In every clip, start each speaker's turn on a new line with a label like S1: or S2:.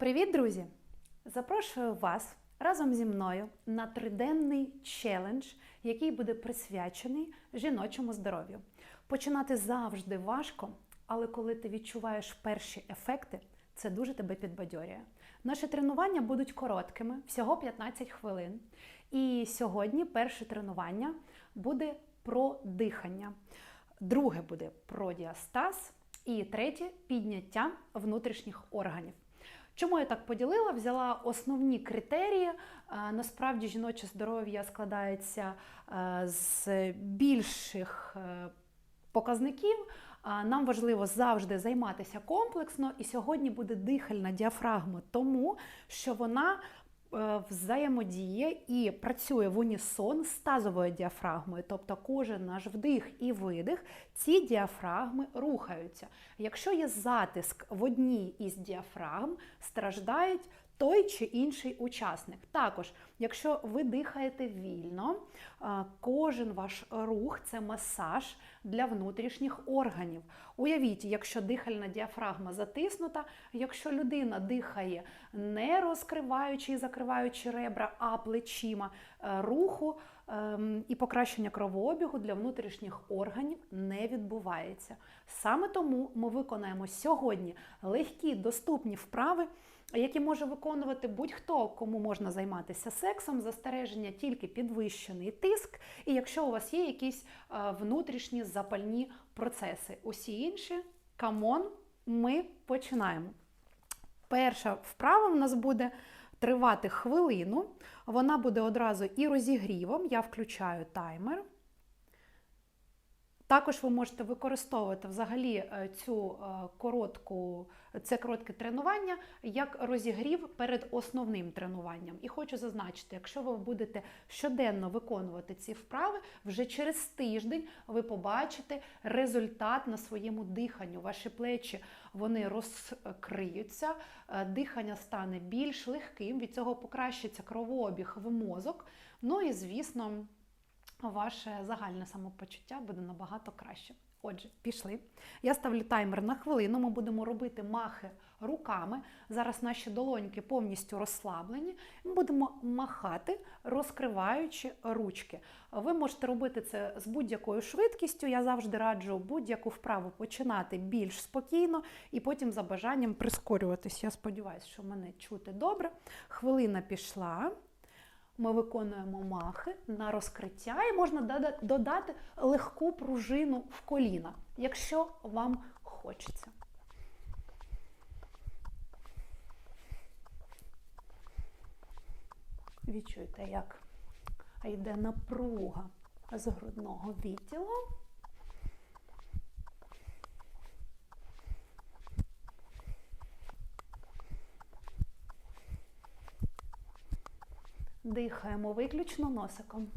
S1: Привіт, друзі! Запрошую вас разом зі мною на триденний челендж, який буде присвячений жіночому здоров'ю. Починати завжди важко, але коли ти відчуваєш перші ефекти, це дуже тебе підбадьорює. Наші тренування будуть короткими, всього 15 хвилин. І сьогодні перше тренування буде про дихання, друге буде про діастаз, і третє підняття внутрішніх органів. Чому я так поділила? Взяла основні критерії. Е, Насправді жіноче здоров'я складається е, з більших е, показників. Нам важливо завжди займатися комплексно, і сьогодні буде дихальна діафрагма, тому що вона взаємодіє і працює в унісон з тазовою діафрагмою, тобто кожен наш вдих і видих, ці діафрагми рухаються. Якщо є затиск в одній із діафрагм, страждають той чи інший учасник. Також, якщо ви дихаєте вільно, кожен ваш рух це масаж для внутрішніх органів. Уявіть, якщо дихальна діафрагма затиснута, якщо людина дихає не розкриваючи і закриваючи ребра, а плечима е, руху ем, і покращення кровообігу для внутрішніх органів не відбувається. Саме тому ми виконаємо сьогодні легкі доступні вправи які може виконувати будь-хто, кому можна займатися сексом, застереження тільки підвищений тиск, і якщо у вас є якісь е, внутрішні запальні процеси. Усі інші, камон, ми починаємо. Перша вправа в нас буде тривати хвилину, вона буде одразу і розігрівом. Я включаю таймер. Також ви можете використовувати взагалі е, цю е, коротку, це коротке тренування як розігрів перед основним тренуванням. І хочу зазначити, якщо ви будете щоденно виконувати ці вправи, вже через тиждень ви побачите результат на своєму диханню. Ваші плечі вони розкриються, е, дихання стане більш легким, від цього покращиться кровообіг в мозок. Ну і звісно ваше загальне самопочуття буде набагато краще. Отже, пішли. Я ставлю таймер на хвилину. Ми будемо робити махи руками. Зараз наші долоньки повністю розслаблені. Ми будемо махати, розкриваючи ручки. Ви можете робити це з будь-якою швидкістю. Я завжди раджу будь-яку вправу починати більш спокійно і потім за бажанням прискорюватись. Я сподіваюся, що мене чути добре. Хвилина пішла. Ми виконуємо махи на розкриття і можна додати легку пружину в коліна, якщо вам хочеться. Відчуйте, як йде напруга з грудного відділу. Дихаємо виключно носиком.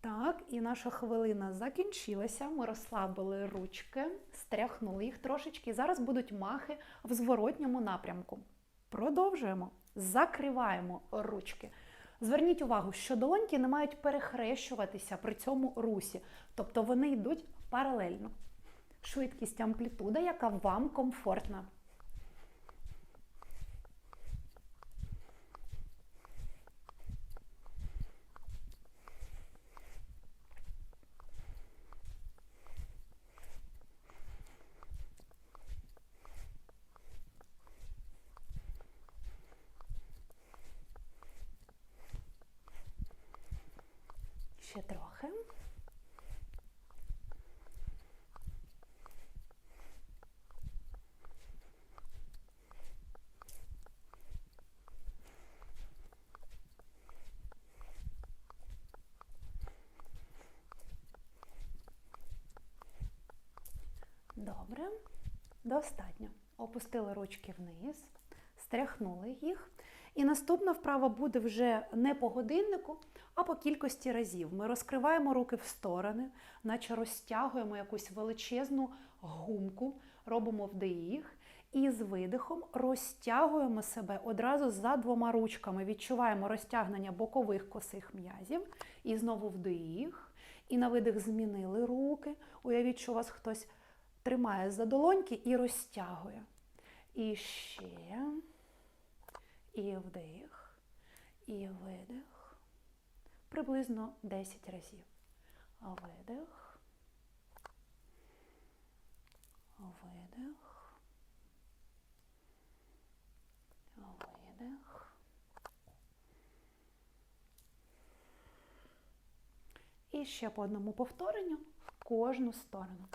S1: Так, і наша хвилина закінчилася. Ми розслабили ручки, стряхнули їх трошечки. І зараз будуть махи в зворотньому напрямку. Продовжуємо. Закриваємо ручки. Зверніть увагу, що долоньки не мають перехрещуватися при цьому русі. Тобто вони йдуть паралельно. Швидкість амплітуда, яка вам комфортна. Ще трохи. Добре, достатньо. Опустили ручки вниз, стряхнули їх. І наступна вправа буде вже не по годиннику, а по кількості разів. Ми розкриваємо руки в сторони, наче розтягуємо якусь величезну гумку, робимо вдих. І з видихом розтягуємо себе одразу за двома ручками. Відчуваємо розтягнення бокових косих м'язів. І знову вдих. І на видих змінили руки. Уявіть, що вас хтось тримає за долоньки і розтягує. І ще. І вдих. І видих. Приблизно 10 разів. Видих. Видих. Видих. І ще по одному повторенню в кожну сторону.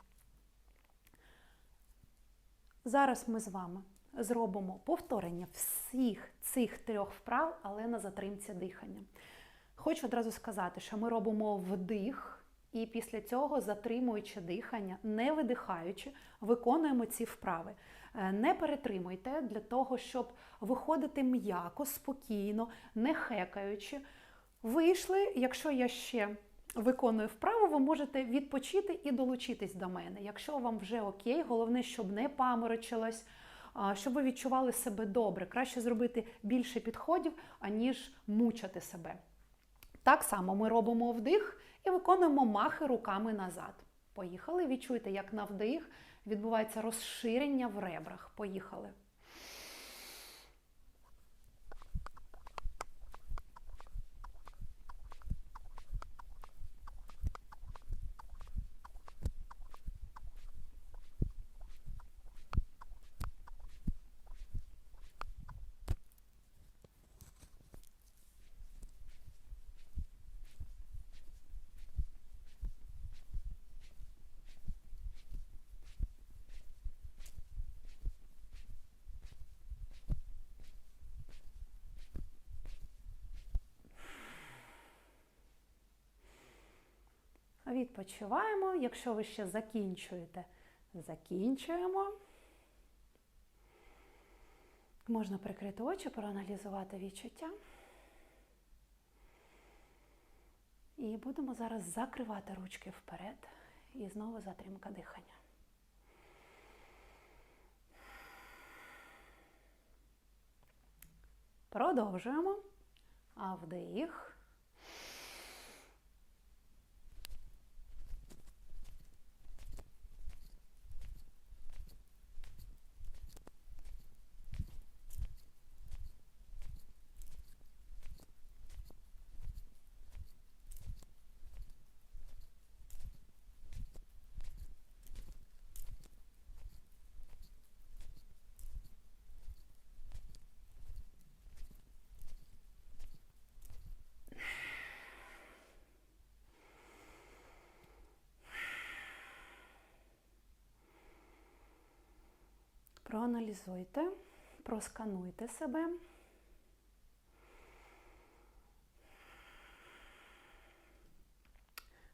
S1: Зараз ми з вами зробимо повторення всіх цих трьох вправ, але на затримці дихання. Хочу одразу сказати, що ми робимо вдих, і після цього, затримуючи дихання, не видихаючи, виконуємо ці вправи. Е, Не перетримуйте для того, щоб виходити м'яко, спокійно, не хекаючи. Вийшли, якщо я ще виконую вправу, ви можете відпочити і долучитись до мене. Якщо вам вже окей, головне, щоб не паморочилось, щоб ви відчували себе добре. Краще зробити більше підходів, аніж мучити себе. Так само ми робимо вдих і виконуємо махи руками назад. Поїхали. Відчуйте, як на вдих відбувається розширення в ребрах. Поїхали. Відпочиваємо. Якщо ви ще закінчуєте, закінчуємо. Можна прикрити очі, проаналізувати відчуття. І будемо зараз закривати ручки вперед. І знову затримка дихання. Продовжуємо. А вдих. Проаналізуйте, проскануйте себе.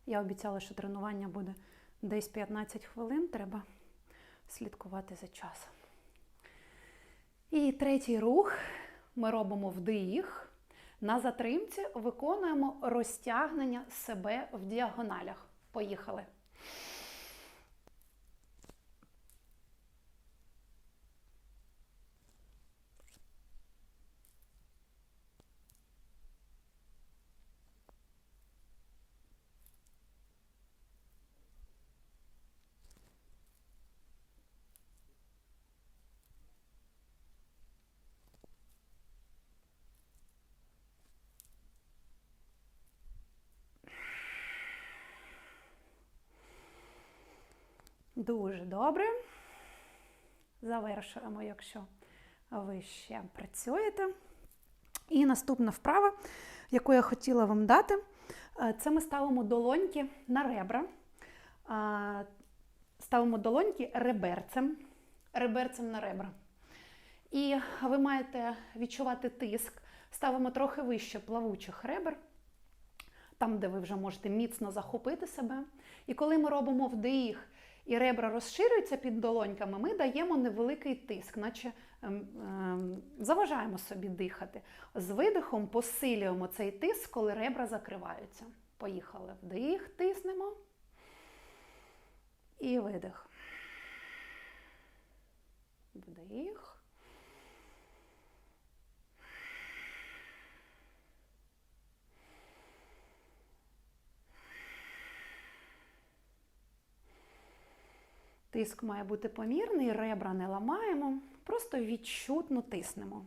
S1: Я обіцяла, що тренування буде десь 15 хвилин, треба слідкувати за часом. І третій рух ми робимо вдих. На затримці виконуємо розтягнення себе в діагоналях. Поїхали. Дуже добре. Завершуємо, якщо ви ще працюєте. І наступна вправа, яку я хотіла вам дати, е, це ми ставимо долоньки на ребра. Ставимо долоньки реберцем, реберцем на ребра. І ви маєте відчувати тиск. Ставимо трохи вище плавучих ребер, там, де ви вже можете міцно захопити себе. І коли ми робимо вдих і ребра розширюються під долоньками, ми даємо невеликий тиск, наче ем, ем, заважаємо собі дихати. З видихом посилюємо цей тиск, коли ребра закриваються. Поїхали. Вдих, тиснемо. І видих. Вдих. Тиск має бути помірний, ребра не ламаємо, просто відчутно тиснемо.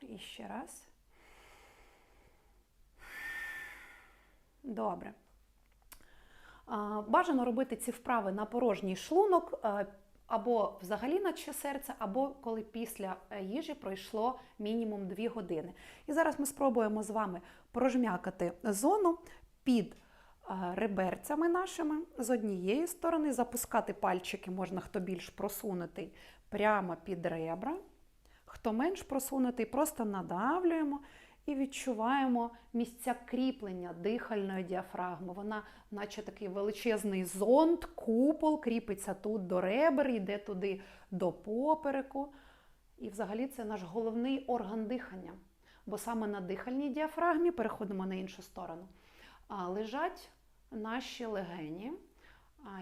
S1: І ще раз. Добре. Бажано робити ці вправи на порожній шлунок або взагалі наче серце, або коли після е, їжі пройшло мінімум 2 години. І зараз ми спробуємо з вами прожмякати зону під е, реберцями нашими з однієї сторони, запускати пальчики можна хто більш просунутий прямо під ребра. Хто менш просунутий, просто надавлюємо і відчуваємо місця кріплення дихальної діафрагми. Вона, наче такий величезний зонд, купол, кріпиться тут до ребер, йде туди до попереку. І взагалі це наш головний орган дихання. Бо саме на дихальній діафрагмі, переходимо на іншу сторону, лежать наші легені,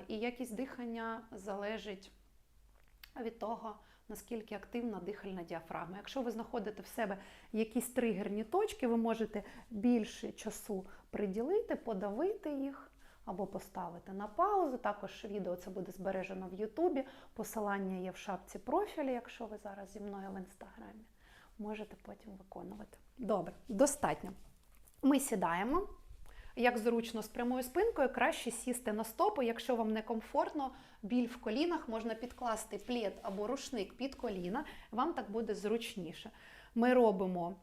S1: і якість дихання залежить від того, наскільки активна дихальна діафрагма. Якщо ви знаходите в себе якісь тригерні точки, ви можете більше часу приділити, подавити їх або поставити на паузу. Також відео це буде збережено в Ютубі. Посилання є в шапці профілі, якщо ви зараз зі мною в інстаграмі. Можете потім виконувати. Добре, достатньо. Ми сідаємо. Як зручно з прямою спинкою, краще сісти на стопу. Якщо вам некомфортно, біль в колінах, можна підкласти плід або рушник під коліна, вам так буде зручніше. Ми робимо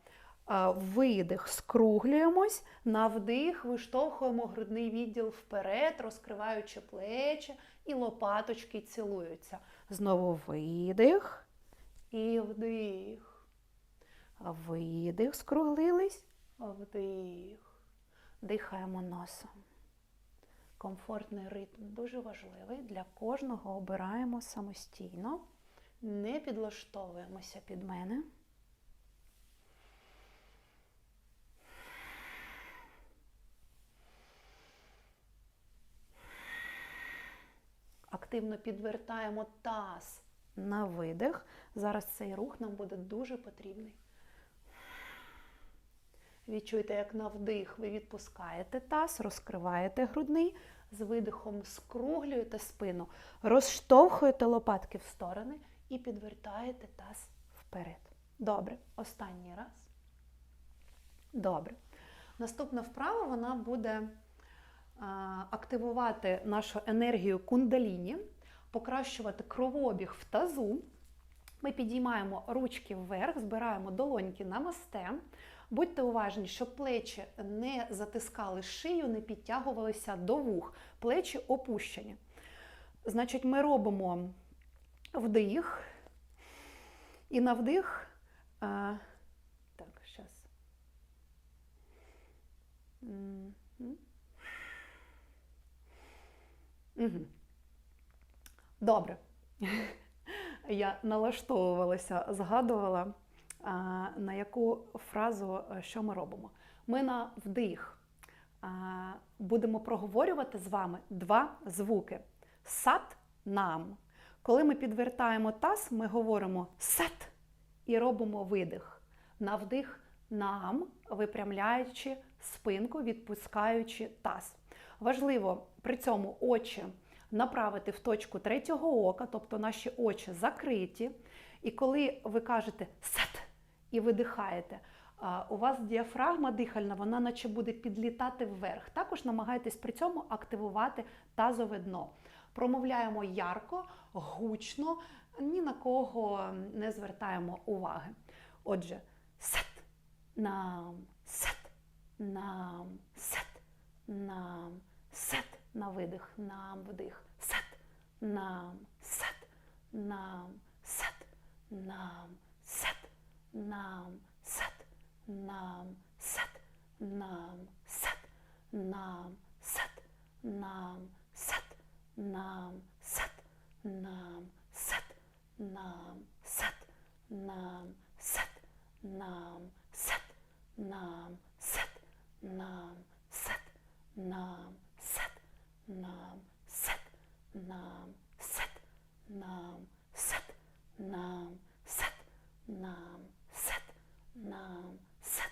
S1: видих, скруглюємось, на вдих, виштовхуємо грудний відділ вперед, розкриваючи плечі, і лопаточки цілуються. Знову видих і вдих. Видих, скруглились, вдих. Дихаємо носом. Комфортний ритм дуже важливий. Для кожного обираємо самостійно. Не підлаштовуємося під мене. Активно підвертаємо таз на видих. Зараз цей рух нам буде дуже потрібний. Відчуйте, як на вдих ви відпускаєте таз, розкриваєте грудний, з видихом скруглюєте спину, розштовхуєте лопатки в сторони і підвертаєте таз вперед. Добре, останній раз. Добре. Наступна вправа вона буде активувати нашу енергію кундаліні, покращувати кровообіг в тазу. Ми підіймаємо ручки вверх, збираємо долоньки на масте. Будьте уважні, щоб плечі не затискали шию, не підтягувалися до вух, плечі опущені. Значить, ми робимо вдих і на вдих. А, Так, зараз. Добре. Я налаштовувалася, згадувала на яку фразу, е, що ми робимо. Ми на вдих будемо проговорювати з вами два звуки: сат нам. Коли ми підвертаємо таз, ми говоримо сет і робимо видих. На вдих нам, випрямляючи спинку, відпускаючи таз. Важливо при цьому очі направити в точку третього ока, тобто наші очі закриті. І коли ви кажете сет, і видихаєте. У вас діафрагма дихальна, вона наче буде підлітати вверх. Також намагайтесь при цьому активувати тазове дно. Промовляємо ярко, гучно, ні на кого не звертаємо уваги. Отже, сет, нам, сет, нам, сет, нам, сет на видих, нам вдих, сет, нам, сет, нам, сет, нам, сет, нам, сет, нам, сет, нам, сет, нам, сет, нам, сет, нам, сет, нам, сет, нам, сет, нам, сет, нам, сет, нам, сет, нам, сет, нам, сет, нам, сет, нам, сет, нам, сет, нам, сет, нам, нам, сет,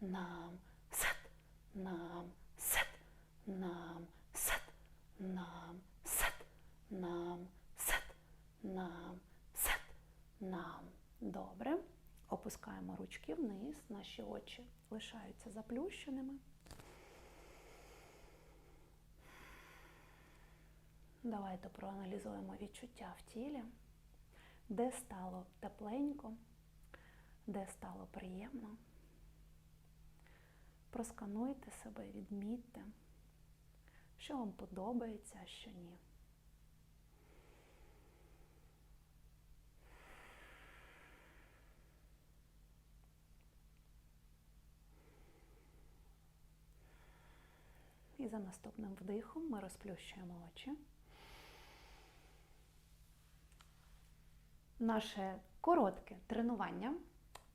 S1: нам, сет, нам, сет, нам, сет, нам, сет, нам, сет, нам, сет, нам. Добре. Опускаємо ручки вниз, наші очі лишаються заплющеними. Давайте проаналізуємо відчуття в тілі, де стало тепленько, де стало приємно. Проскануйте себе, відмітьте, що вам подобається, а що ні. І за наступним вдихом ми розплющуємо очі. Наше коротке тренування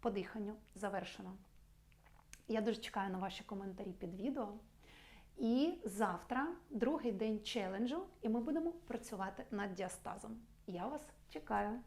S1: по диханню завершено. Я дуже чекаю на ваші коментарі під відео. І завтра другий день челенджу, і ми будемо працювати над діастазом. Я вас чекаю.